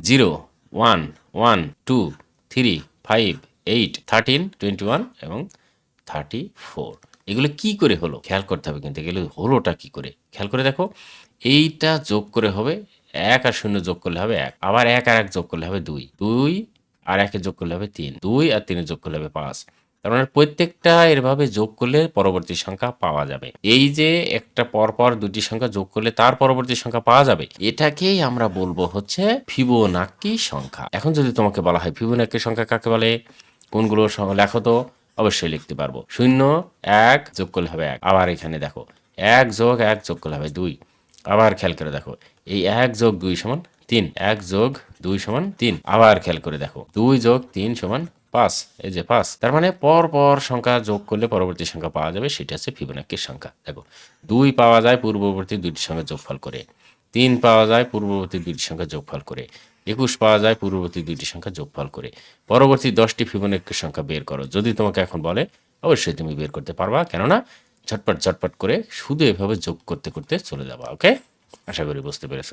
Zero, one one, two, three, five, eight, thirteen, twenty one এবং thirty four. এগুলো কী করে হলো? খেয়াল করতে হবে কিন্তু এগুলো হলোটা কী করে? খেয়াল করে দেখো, এইটা যোগ করে হবে এক আর শূন্য যোগ করলে হবে এক। আবার এক আর এক যোগ করলে হবে দুই। দুই আর একে যোগ করলে হবে তিন। দুই আর তিনে যোগ করলে হবে পাঁচ। তার মানে প্রত্যেকটা এরভাবে যোগ করলে পরবর্তী সংখ্যা পাওয়া যাবে। এই যে একটা পরপর দুটি সংখ্যা যোগ করলে তার পরবর্তী সংখ্যা পাওয়া যাবে, এটাকেই আমরা বলব হচ্ছে ফিবোনাক্কি সংখ্যা। এখন যদি তোমাকে বলা হয় ফিবোনাক্কি সংখ্যা কাকে বলে, কোনগুলো লেখো তো, অবশ্যই লিখতে পারব। শূন্য, এক যোগ করলে হবে এক। আবার এখানে দেখো, এক যোগ এক যোগ করলে হবে দুই। আবার খেয়াল করে দেখো, এই এক যোগ দুই সমান তিন, এক যোগ দুই সমান তিন। আবার খেয়াল করে দেখো, দুই যোগ তিন সমান পাঁচ এই যে পাঁচ তার মানে পর পর সংখ্যা যোগ করলে পরবর্তী সংখ্যা পাওয়া যাবে, সেটা হচ্ছে ফিবোনাক্কির সংখ্যা। দেখো, দুই পাওয়া যায় পূর্ববর্তী দুইটি সংখ্যা যোগফল করে, তিন পাওয়া যায় পূর্ববর্তী দুইটি সংখ্যা যোগফল করে, একুশ পাওয়া যায় পূর্ববর্তী দুইটি সংখ্যা যোগফল করে। পরবর্তী দশটি ফিবোনাক্কির সংখ্যা বের করো, যদি তোমাকে এখন বলে, অবশ্যই তুমি বের করতে পারবা, কেননা ঝটপট ঝটপট করে শুধু এভাবে যোগ করতে করতে চলে যাবা, ওকে? আশা করি বুঝতে পেরেছ।